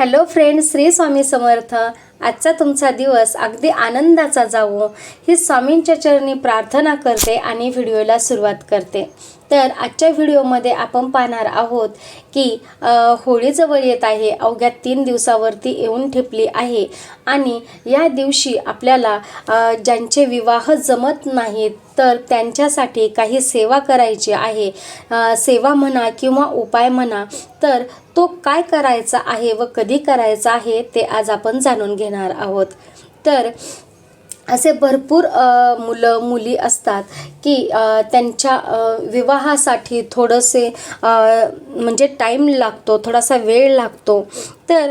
Hello friend Shri Swami Samarth. आजचा तुमचा दिवस अगदी आनंदाचा जावो. ही स्वामींच्या चरणी प्रार्थना करते आणि व्हिडिओला सुरुवात करते. तर आजच्या व्हिडिओमध्ये आपण पाहणार आहोत की होळीजवळ होळी जवळ येत आहे अवघ्या तीन दिवसावरती येऊन ठेपली आहे आणि या दिवशी आपल्याला ज्यांचे विवाह जमत नाहीत तर त्यांच्यासाठी काही सेवा करायची आहे. सेवा म्हणा किंवा उपाय म्हणा तर तो काय करायचा आहे व कधी करायचा आहे ते आज आपण जाणून घेणार आहोत. तर असे भरपूर मुलं मुली असतात की त्यांच्या विवाहासाठी थोडंसे म्हणजे टाईम लागतो थोडासा वेळ लागतो. तर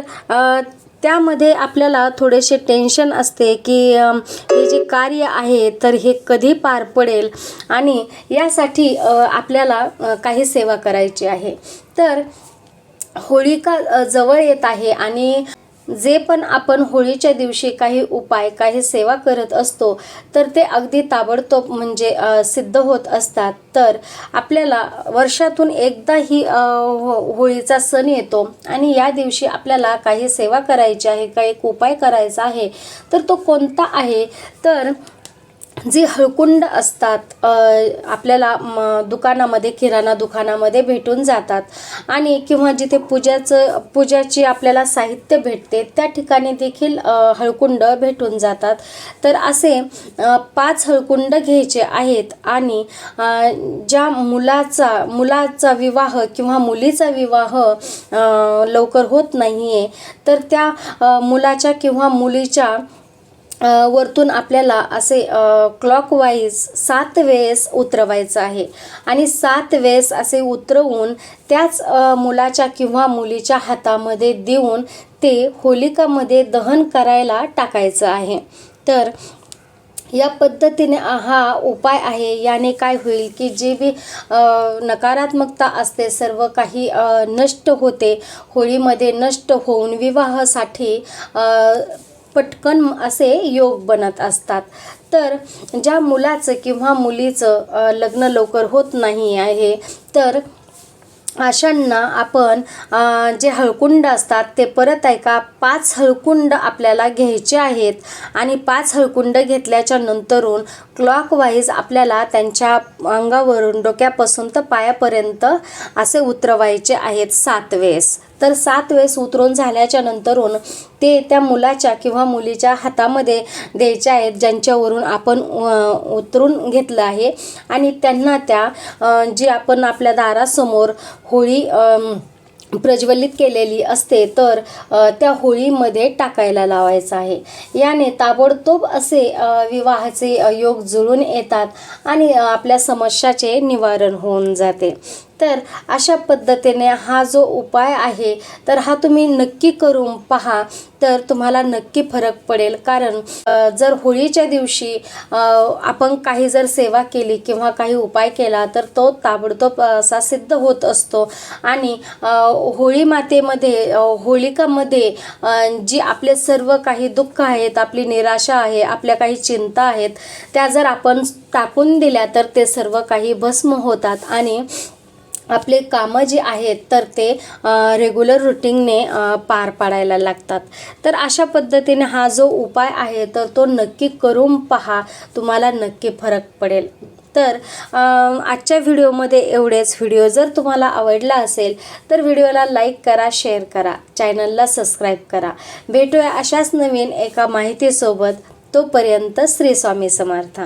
त्यामध्ये आपल्याला थोडेसे टेन्शन असते की हे जे कार्य आहे तर हे कधी पार पडेल? आणि यासाठी आपल्याला काही सेवा करायची आहे. तर होळिका जवळ येत आहे आणि जे पण आपण होळीच्या दिवशी काही उपाय काही सेवा करत असतो तर ते अगदी ताबडतोब म्हणजे सिद्ध होत असतात. तर आपल्याला वर्षातून एकदा ही हो होळीचा सण येतो आणि या दिवशी आपल्याला काही सेवा करायची आहे काही एक उपाय करायचा आहे तर तो कोणता आहे? तर जी हळकुंड असतात आपल्याला म, दुकानामध्ये किराणा दुकानामध्ये भेटून जातात. आणि किंवा जिथे पूजाचं पूजाची आपल्याला साहित्य भेटते त्या ठिकाणी देखील हळकुंड भेटून जातात. तर असे पाच हळकुंड घ्यायचे आहेत आणि ज्या मुलाचा मुलाचा विवाह किंवा मुलीचा विवाह लवकर होत नाही आहे तर त्या मुलाच्या किंवा मुलीच्या वरतून आपल्याला असे क्लॉकवाईज सात वेळेस उतरवायचं आहे. आणि सात वेळेस असे उतरवून त्याच मुलाच्या किंवा मुलीच्या हातामध्ये देऊन ते होलिकामध्ये दहन करायला टाकायचं आहे. तर या पद्धतीने हा उपाय आहे. याने काय होईल की जे बी नकारात्मकता असते सर्व काही नष्ट होते. होळीमध्ये नष्ट होऊन विवाहासाठी पटकन असे योग बनत असतात. तर ज्या मुलाचं किंवा मुलीचं लग्न लवकर होत नाही आहे तर अशांना आपण जे हळकुंड असतात ते परत ऐका पाच हळकुंड आपल्याला घ्यायचे आहेत आणि पाच हळकुंड घेतल्याच्या नंतरून क्लॉकवाईज आपल्याला त्यांच्या अंगावरून डोक्यापासून तर पायापर्यंत असे उतरवायचे आहेत सात वेळेस तर सात वेळेस उतरून झाल्याच्या नंतरून ते त्या मुलाच्या किंवा मुलीच्या हातामध्ये द्यायचे आहेत ज्यांच्यावरून आपण उतरून घेतलं आहे. आणि त्यांना त्या जे जी आपण आपल्या दारासमोर होळी प्रज्वलित केलेली असते तर त्या होळीमध्ये टाकायला लावायचं आहे. याने ताबडतोब असे विवाहाचे योग जुळून येतात आणि आपल्या समस्याचे निवारण होऊन जाते. तर अशा पद्धतीने हा जो उपाय आहे तर हा तुम्ही नक्की करून पहा तर तुम्हाला नक्की फरक पडेल. कारण जर होळीच्या दिवशी आपण काही जर सेवा केली किंवा काही उपाय केला तर तो ताबडतोब असा सिद्ध होत असतो. आणि होळी मातेमध्ये होळिकामध्ये होलिकामध्ये जी आपले सर्व काही दुःख आहेत आपली निराशा आहे आपल्या काही चिंता आहेत त्या जर आपण टाकून दिल्या तर ते सर्व काही भस्म होतात. आणि आपले कामं जी आहेत तर ते रेग्युलर रुटीनने पार पाडायला लागतात. तर अशा पद्धतीने हा जो उपाय आहे तर तो नक्की करून पहा तुम्हाला नक्की फरक पडेल. तर आजच्या व्हिडिओमध्ये एवढेच. व्हिडिओ जर तुम्हाला आवडला असेल तर व्हिडिओला लाईक करा शेअर करा चॅनलला सबस्क्राईब करा. भेटूया अशाच नवीन एका माहितीसोबत. तोपर्यंत श्री स्वामी समर्थ.